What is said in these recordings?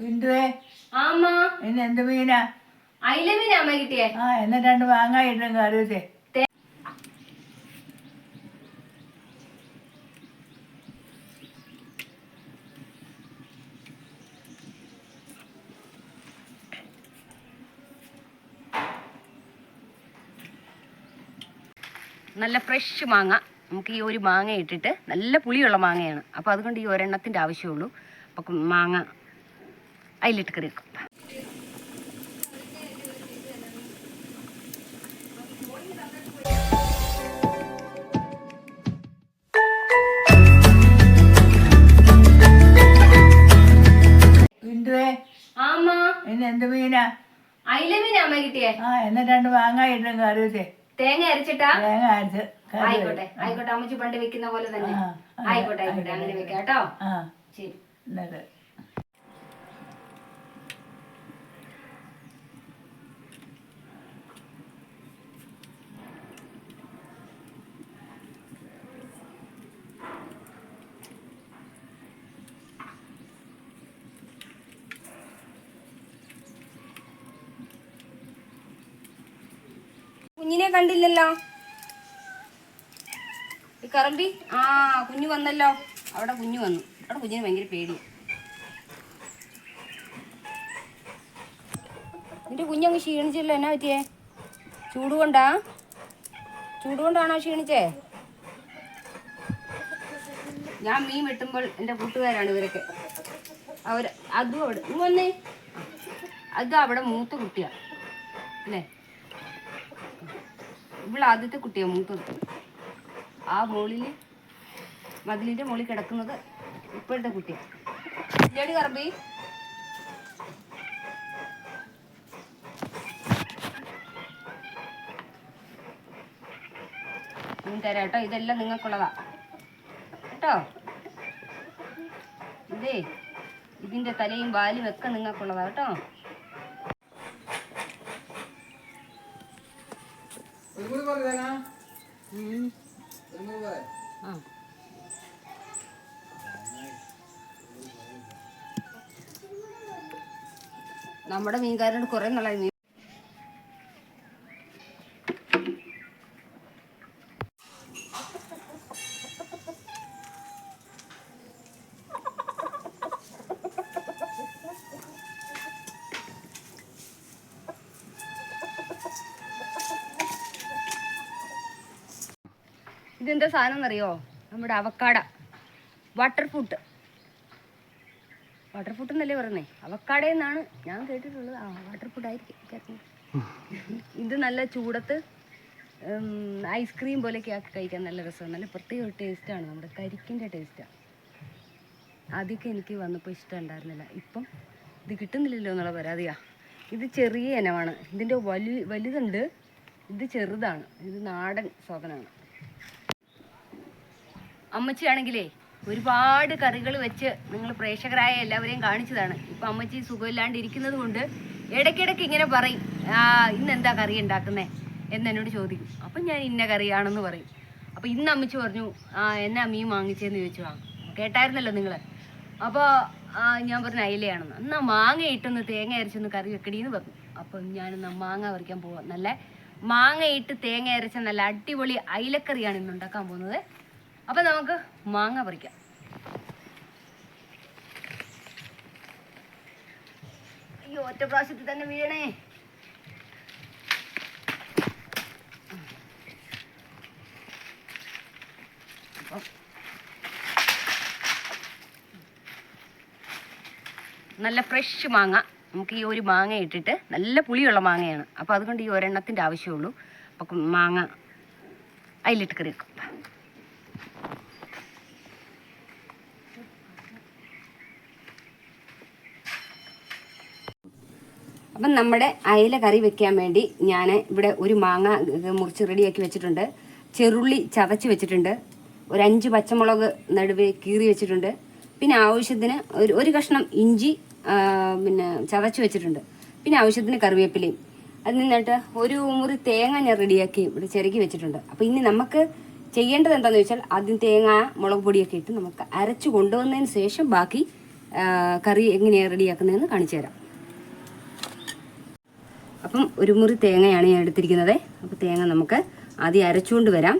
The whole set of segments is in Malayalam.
ബിന്ദുവേ ആമാ. ഇന്ന് എന്ത് മീനാ? അയിലമീനാ അമ്മ കിട്ടിയേ? ആ എന്നെ രണ്ട് കറിവച്ചേ നല്ല ഫ്രഷ് മാങ്ങ. നമുക്ക് ഈ ഒരു മാങ്ങ ഇട്ടിട്ട് നല്ല പുളിയുള്ള മാങ്ങയാണ്. അപ്പോൾ അതുകൊണ്ട് ഈ ഒരെണ്ണത്തിന്റെ ആവശ്യമുള്ളൂ. അപ്പൊ മാങ്ങ അതിലിട്ട് കറി വെക്കും. മീനാ? അമ്മ കിട്ടിയേ? ആ എന്നെ രണ്ട് തേങ്ങ അരച്ചിട്ടാ? തേങ്ങ അരച്ച് ആയിക്കോട്ടെ ആയിക്കോട്ടെ. അമ്മച്ചി പണ്ട് വെക്കുന്ന പോലെ തന്നെ. ആയിക്കോട്ടെ ആയിക്കോട്ടെ. അങ്ങനെ വെക്കാം കേട്ടോ. ആ. ശരി എന്നിട്ട് കുഞ്ഞിനെ കണ്ടില്ലല്ലോ. ഈ കറമ്പി? ആ കുഞ്ഞു വന്നല്ലോ. അവിടെ കുഞ്ഞു വന്നു. അവിടെ കുഞ്ഞിന് ഭയങ്കര പേടി. നിന്റെ കുഞ്ഞങ്ങ് ക്ഷീണിച്ചല്ലോ. എന്നാ പറ്റിയേ? ചൂടുകൊണ്ടാ? ചൂടുകൊണ്ടാണോ ചൂട് കൊണ്ടാണോ ക്ഷീണിച്ചേ? ഞാൻ മീൻ വെട്ടുമ്പോൾ എന്റെ കൂട്ടുകാരാണ് ഇവരൊക്കെ. അവർ അതും അവിടെ. വന്നേ. അതും അവിടെ മൂത്ത കുട്ടിയാ. അല്ലേ? ഇവിടെ ആദ്യത്തെ കുട്ടിയെ മൂത്തത്. ആ മോളിൽ മതിലിന്റെ മുകളിൽ കിടക്കുന്നത് ഇപ്പോഴത്തെ കുട്ടി ഇല്ലേടി കറമ്പി തരാം കേട്ടോ ഇതെല്ലാം നിങ്ങൾക്കുള്ളതാ. കേട്ടോ? ഇതേ ഇതിന്റെ തലയും വാലും ഒക്കെ നിങ്ങൾക്കുള്ളതാ കേട്ടോ? ഉം. ആ നമ്മുടെ മീൻകാരനോട് കുറെ നാളായി സാധനം എന്നറിയോ നമ്മുടെ avocado. Water fruit water fruit എന്നല്ലേ പറയുന്നേ? അവക്കാട എന്നാണ് ഞാൻ കേട്ടിട്ടുള്ളത്. ആ വാട്ടർ ഫ്രൂട്ട് ആയിരിക്കും. ഇത് നല്ല ചൂടത്ത് ഐസ്ക്രീം പോലെയൊക്കെ ആക്കി കഴിക്കാൻ നല്ല രസമാണ്. നല്ല പ്രത്യേക ഒരു ടേസ്റ്റാണ് നമ്മുടെ കരിക്കിന്റെ ടേസ്റ്റാണ് ആദ്യമൊക്കെ എനിക്ക് വന്നപ്പോൾ ഇഷ്ടം ഉണ്ടായിരുന്നില്ല. ഇപ്പം ഇത് കിട്ടുന്നില്ലല്ലോ എന്നുള്ള പരാതിയാ. ഇത് ചെറിയ ഇനമാണ്. ഇതിന്റെ വലു വലുതുണ്ട്. ഇത് ചെറുതാണ്. ഇത് നാടൻ സോകനാണ് അമ്മച്ചിയാണെങ്കിലേ ഒരുപാട് കറികൾ വെച്ച് നിങ്ങൾ പ്രേക്ഷകരായ എല്ലാവരെയും കാണിച്ചതാണ്. ഇപ്പം അമ്മച്ചി സുഖമില്ലാണ്ട് ഇരിക്കുന്നത് കൊണ്ട് ഇടയ്ക്കിടയ്ക്ക് ഇങ്ങനെ പറയും ആ ഇന്ന് എന്താ കറി ഉണ്ടാക്കുന്നേ? എന്ന് എന്നോട് ചോദിക്കും. അപ്പം ഞാൻ ഇന്ന കറിയാണെന്ന് പറയും. അപ്പം ഇന്ന് അമ്മച്ചി പറഞ്ഞു എന്നാ മീൻ വാങ്ങിച്ചതെന്ന് ചോദിച്ചു ആ. കേട്ടായിരുന്നല്ലോ നിങ്ങൾ അപ്പോൾ ഞാൻ പറഞ്ഞു അയിലയാണെന്ന്. എന്നാൽ മാങ്ങ ഇട്ടൊന്ന് തേങ്ങ അരച്ചൊന്ന് കറി വെക്കടിയെന്ന് പറഞ്ഞു. അപ്പം ഞാനിന്ന് മാങ്ങ പറിക്കാൻ പോവാം. നല്ല മാങ്ങ ഇട്ട് തേങ്ങ അരച്ച നല്ല അടിപൊളി അയിലക്കറിയാണ് ഇന്ന് ഉണ്ടാക്കാൻ പോകുന്നത്. അപ്പൊ നമുക്ക് മാങ്ങ പറിക്കാം. അയ്യോ ഒറ്റ പ്രാവശ്യത്തിൽ തന്നെ വീഴണേ നല്ല ഫ്രഷ് മാങ്ങ. നമുക്ക് ഈ ഒരു മാങ്ങ ഇട്ടിട്ട് നല്ല പുളിയുള്ള മാങ്ങയാണ്. അപ്പോൾ അതുകൊണ്ട് ഈ ഒരെണ്ണത്തിന്റെ ആവശ്യമുള്ളൂ. അപ്പം മാങ്ങ അതിലിട്ട് കറി വെക്കും. അപ്പം നമ്മുടെ അയല കറി വെക്കാൻ വേണ്ടി ഞാൻ ഇവിടെ ഒരു മാങ്ങ മുറിച്ച് റെഡിയാക്കി വെച്ചിട്ടുണ്ട്. ചെറുള്ളി ചതച്ച് വെച്ചിട്ടുണ്ട്. ഒരു അഞ്ച് പച്ചമുളക് നടുവേ കീറി വെച്ചിട്ടുണ്ട്. പിന്നെ ആവശ്യത്തിന് ഒരു ഒരു കഷ്ണം ഇഞ്ചി പിന്നെ ചതച്ച് വെച്ചിട്ടുണ്ട്. പിന്നെ ആവശ്യത്തിന് കറിവേപ്പിലയും. അത് നിന്നിട്ട് ഒരു മുറി തേങ്ങ ഞാൻ റെഡിയാക്കി ഇവിടെ ചിരകി വെച്ചിട്ടുണ്ട്. അപ്പോൾ ഇനി നമുക്ക് ചെയ്യേണ്ടത് എന്താണെന്ന് വെച്ചാൽ ആദ്യം തേങ്ങ മുളക് പൊടിയൊക്കെ ഇട്ട് നമുക്ക് അരച്ച് കൊണ്ടുവന്നതിന് ശേഷം ബാക്കി കറി എങ്ങനെയാണ് റെഡിയാക്കുന്നതെന്ന് കാണിച്ചു തരാം. അപ്പം ഒരു മുറി തേങ്ങയാണ് ഞാൻ എടുത്തിരിക്കുന്നത്. അപ്പോൾ തേങ്ങ നമുക്ക് ആദ്യം അരച്ചുകൊണ്ട് വരാം.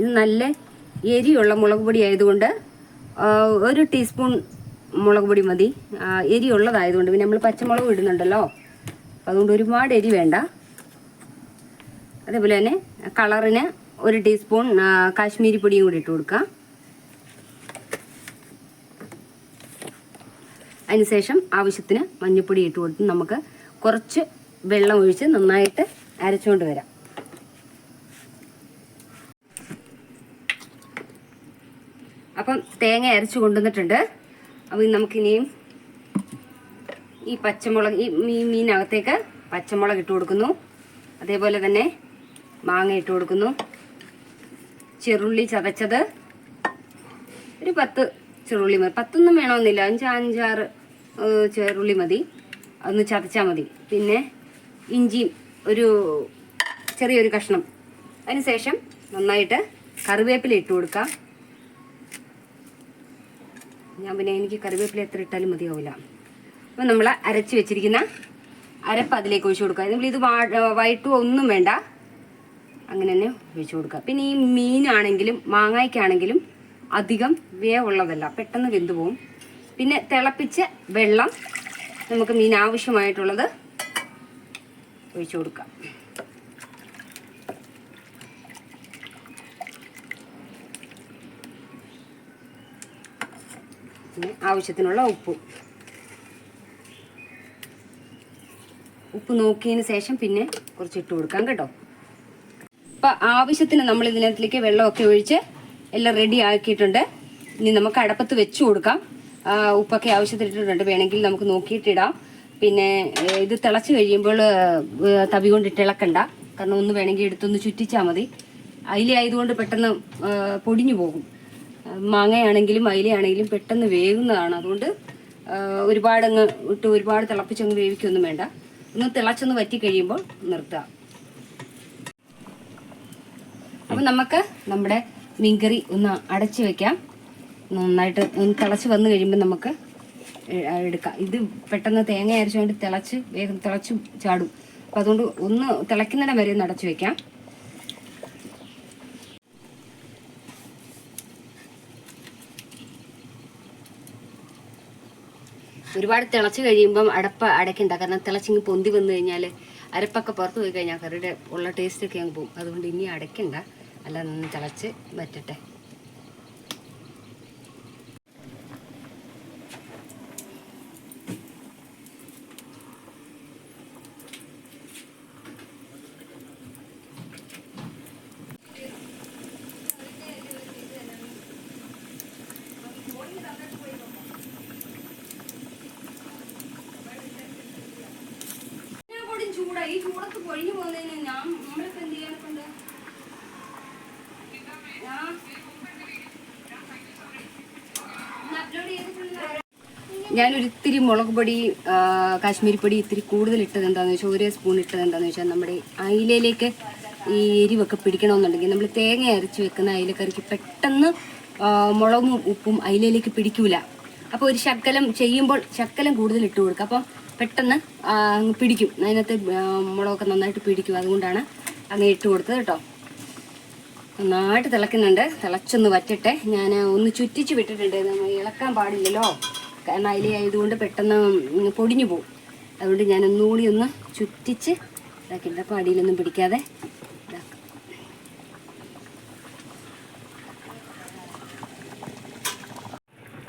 ഇത് നല്ല എരിയുള്ള മുളക് പൊടി ആയതുകൊണ്ട് ഒരു ടീസ്പൂൺ മുളക് പൊടി മതി. എരിയുള്ളതായതുകൊണ്ട് പിന്നെ നമ്മൾ പച്ചമുളക് ഇടുന്നുണ്ടല്ലോ. അതുകൊണ്ട് ഒരുപാട് എരി വേണ്ട. അതേപോലെ തന്നെ കളറിന് ഒരു ടീസ്പൂൺ കാശ്മീരി പൊടിയും കൂടി ഇട്ട് കൊടുക്കാം. അതിനുശേഷം ആവശ്യത്തിന് മഞ്ഞൾപ്പൊടി ഇട്ട് കൊടുത്ത് നമുക്ക് കുറച്ച് വെള്ളം ഒഴിച്ച് നന്നായിട്ട് അരച്ചുകൊണ്ട് വരാം. അപ്പം തേങ്ങ അരച്ച് കൊണ്ടുവന്നിട്ടുണ്ട്. അപ്പം ഇനി നമുക്കിനിയും ഈ പച്ചമുളക് ഈ മീൻ മീനകത്തേക്ക് പച്ചമുളക് ഇട്ട് കൊടുക്കുന്നു. അതേപോലെ തന്നെ മാങ്ങ ഇട്ട് കൊടുക്കുന്നു. ചെറുള്ളി ചതച്ചത് ഒരു പത്ത് ചെറുള്ളി മതി. പത്തൊന്നും വേണമെന്നില്ല. അഞ്ച് അഞ്ചാറ് ചെറുള്ളി മതി. ഒന്ന് ചതച്ചാൽ മതി. പിന്നെ ഇഞ്ചിയും ഒരു ചെറിയൊരു കഷ്ണം. അതിനുശേഷം നന്നായിട്ട് കറിവേപ്പില ഇട്ട് കൊടുക്കാം. ഞാൻ പിന്നെ എനിക്ക് കറിവേപ്പില എത്ര ഇട്ടാലും മതിയാവില്ല. അപ്പം നമ്മൾ അരച്ച് വെച്ചിരിക്കുന്ന അരപ്പ് അതിലേക്ക് ഒഴിച്ചു കൊടുക്കുക നമ്മൾ ഇത് വൈറ്റും ഒന്നും വേണ്ട. അങ്ങനെ തന്നെ ഒഴിച്ചു കൊടുക്കുക പിന്നെ ഈ മീനാണെങ്കിലും മാങ്ങായ്ക്കാണെങ്കിലും അധികം വേവുള്ളതല്ല. പെട്ടെന്ന് വെന്തു പോവും. പിന്നെ തിളപ്പിച്ച വെള്ളം നമുക്ക് മീൻ ആവശ്യമായിട്ടുള്ളത് ഒഴിച്ചു കൊടുക്കാം. പിന്നെ ആവശ്യത്തിനുള്ള ഉപ്പും. ഉപ്പ് നോക്കിയതിന് ശേഷം പിന്നെ കുറച്ച് ഇട്ട് കൊടുക്കാം കേട്ടോ. അപ്പം ആവശ്യത്തിന് നമ്മൾ ഇതിനകത്തിലേക്ക് വെള്ളമൊക്കെ ഒഴിച്ച് എല്ലാം റെഡി ആക്കിയിട്ടുണ്ട്. ഇനി നമുക്ക് അടപ്പത്ത് വെച്ചു കൊടുക്കാം. ഉപ്പൊക്കെ ആവശ്യത്തിട്ടിട്ടുണ്ട് വേണമെങ്കിൽ നമുക്ക് നോക്കിയിട്ടിടാം പിന്നെ ഇത് തിളച്ച് കഴിയുമ്പോൾ തവി കൊണ്ട് ഇളക്കണ്ട കാരണം ഒന്ന് വേണമെങ്കിൽ എടുത്തൊന്ന് ചുറ്റിച്ചാൽ മതി. അയില ആയതുകൊണ്ട് പെട്ടെന്ന് പൊടിഞ്ഞു പോകും. മാങ്ങയാണെങ്കിലും അയിലയാണെങ്കിലും പെട്ടെന്ന് വേകുന്നതാണ് അതുകൊണ്ട് ഒരുപാടങ്ങ് ഇട്ട് ഒരുപാട് തിളപ്പിച്ചങ്ങ് വേവിക്കൊന്നും വേണ്ട. ഒന്ന് തിളച്ചൊന്ന് വറ്റി കഴിയുമ്പോൾ നിർത്തുക അപ്പം നമുക്ക് നമ്മുടെ മീൻകറി ഒന്ന് അടച്ചു വെക്കാം. നന്നായിട്ട് തിളച്ച് വന്നു കഴിയുമ്പോൾ നമുക്ക് എടുക്കാം. ഇത് പെട്ടെന്ന് തേങ്ങ അരച്ചുകൊണ്ട് തിളച്ച് വേഗം തിളച്ച് ചാടും. അപ്പം അതുകൊണ്ട് ഒന്ന് തിളയ്ക്കുന്നിടം വരെ ഒന്ന് അടച്ചു വെക്കാം. ഒരുപാട് തിളച്ച് കഴിയുമ്പം അടപ്പ അടയ്ക്കണ്ട. കാരണം തിളച്ചിങ്ങ് പൊന്തി വന്നു കഴിഞ്ഞാൽ അരപ്പൊക്കെ പുറത്ത് പോയി കഴിഞ്ഞാൽ കറിയുടെ ഉള്ള ടേസ്റ്റൊക്കെ അങ്ങ് പോകും. അതുകൊണ്ട് ഇനി അടയ്ക്കണ്ട. അല്ല നിന്ന് തിളച്ച് വറ്റട്ടെ. ചൂടാ. ഈ ചൂടത്ത് പൊഴിഞ്ഞു പോകുന്നതിന് ഞാൻ നമ്മളിപ്പോ എന്ത് ചെയ്യാനെ കൊണ്ട് ഞാനൊരു ഇത്തിരി മുളക് പൊടി കാശ്മീരി പൊടി ഇത്തിരി കൂടുതൽ ഇട്ടത് എന്താണെന്ന് വെച്ചാൽ ഒരേ സ്പൂൺ ഇട്ടത് എന്താണെന്ന് വെച്ചാൽ നമ്മുടെ അയിലയിലേക്ക് ഈ എരിവൊക്കെ പിടിക്കണമെന്നുണ്ടെങ്കിൽ നമ്മൾ തേങ്ങ അരച്ച് വെക്കുന്ന അയിലക്കറിക്ക് പെട്ടെന്ന് മുളകും ഉപ്പും അയിലയിലേക്ക് പിടിക്കൂല. അപ്പോൾ ഒരു ശക്കലം ചെയ്യുമ്പോൾ ശക്കലം കൂടുതൽ ഇട്ട് കൊടുക്കുക. അപ്പം പെട്ടെന്ന് പിടിക്കും. അതിനകത്ത് മുളകൊക്കെ നന്നായിട്ട് പിടിക്കും. അതുകൊണ്ടാണ് അങ്ങനെ ഇട്ട് കൊടുത്തത് കേട്ടോ. നന്നായിട്ട് തിളക്കുന്നുണ്ട്. തിളച്ചൊന്ന് വറ്റട്ടെ. ഞാൻ ഒന്ന് ചുറ്റിച്ച് വിട്ടിട്ടുണ്ട്. ഇളക്കാൻ പാടില്ലല്ലോ. കാരണം അയില ആയതുകൊണ്ട് പെട്ടെന്ന് പൊടിഞ്ഞു പോകും അതുകൊണ്ട് ഞാൻ ഒന്നുകൂടി ഒന്ന് ചുറ്റിച്ച് ഇതാക്കിയിട്ടുണ്ട് അപ്പോൾ അടിയിലൊന്നും പിടിക്കാതെ ഇതാക്കാം.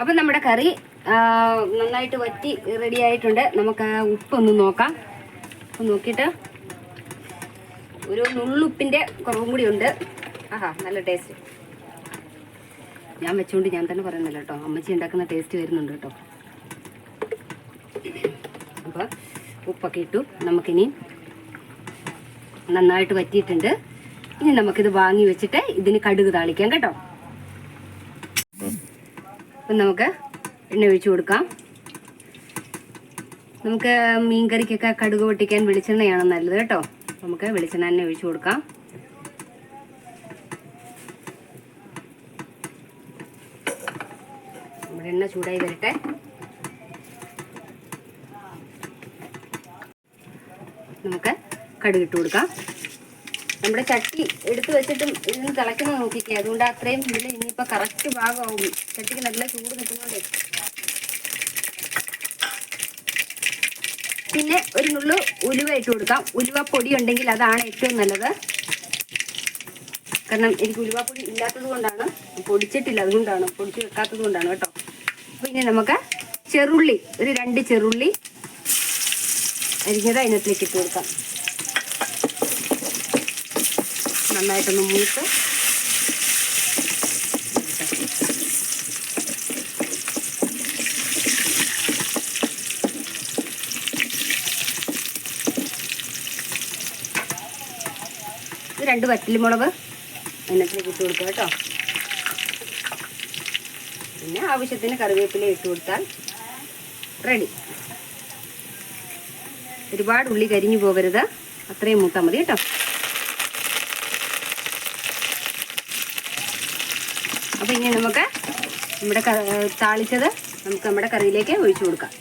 അപ്പം നമ്മുടെ കറി നന്നായിട്ട് വറ്റി റെഡി ആയിട്ടുണ്ട്. നമുക്ക് ആ ഉപ്പൊന്ന് നോക്കാം. അപ്പം നോക്കിയിട്ട് ഒരു നുള്ളുപ്പിന്റെ കുറവും കൂടി ഉണ്ട്. ആഹാ നല്ല ടേസ്റ്റ് ഞാൻ വെച്ചുകൊണ്ട് ഞാൻ തന്നെ പറയുന്നില്ല കേട്ടോ. അമ്മച്ചി ഉണ്ടാക്കുന്ന ടേസ്റ്റ് വരുന്നുണ്ട് കേട്ടോ. അപ്പോൾ ഉപ്പൊക്കെ ഇട്ടു. നമുക്കിനി നന്നായിട്ട് വറ്റിയിട്ടുണ്ട്. ഇനി നമുക്കിത് വാങ്ങി വെച്ചിട്ട് ഇതിന് കടുക് താളിക്കാം കേട്ടോ. അപ്പം നമുക്ക് എണ്ണ ഒഴിച്ചു കൊടുക്കാം. നമുക്ക് മീൻകറിക്കൊക്കെ കടുക് പൊട്ടിക്കാൻ വെളിച്ചെണ്ണയാണ് നല്ലത് കേട്ടോ. നമുക്ക് വെളിച്ചെണ്ണ തന്നെ ഒഴിച്ചു കൊടുക്കാം. നമ്മുടെ എണ്ണ ചൂടായി വരട്ടെ. നമുക്ക് കടുകിട്ട് കൊടുക്കാം. നമ്മുടെ ചട്ടി എടുത്തു വെച്ചിട്ടും ഇതിന് തിളയ്ക്കുന്നത് നോക്കിക്കുക അതുകൊണ്ട് അത്രയും ഇതിൽ ഇനിയിപ്പോൾ കറക്റ്റ് ഭാഗമാവും. ചട്ടിക്ക് നല്ല ചൂട് നിൽക്കുന്നതുകൊണ്ട് പിന്നെ ഒരു നുള്ളു ഉലുവ ഇട്ട് കൊടുക്കാം. ഉലുവ പൊടി ഉണ്ടെങ്കിൽ അതാണ് ഏറ്റവും നല്ലത്. കാരണം എനിക്ക് ഉലുവ പൊടി ഇല്ലാത്തത് കൊണ്ടാണ്. പൊടിച്ചിട്ടില്ല അതുകൊണ്ടാണ്. പൊടിച്ച് വെക്കാത്തത് കൊണ്ടാണ് കേട്ടോ. അപ്പോൾ ഇനി നമുക്ക് ചെറുള്ളി ഒരു രണ്ട് ചെറുള്ളി അരിഞ്ഞത് അതിനകത്തേക്ക് ഇട്ട് കൊടുക്കാം. നന്നായിട്ടൊന്ന് മൂത്ത്. രണ്ട് വറ്റൽമുളക് അതിനകത്തേക്ക് ഇട്ട് കൊടുക്കുക കേട്ടോ. പിന്നെ ആവശ്യത്തിന് കറിവേപ്പില ഇട്ട് കൊടുത്താൽ റെഡി. ഒരുപാട് ഉള്ളി കരിഞ്ഞു പോകരുത്. അത്രയും മൂത്താൽ മതി കേട്ടോ. അപ്പോൾ ഇനി നമുക്ക് നമ്മുടെ താളിച്ചത് നമുക്ക് നമ്മുടെ കറിയിലേക്ക് ഒഴിച്ചു കൊടുക്കാം.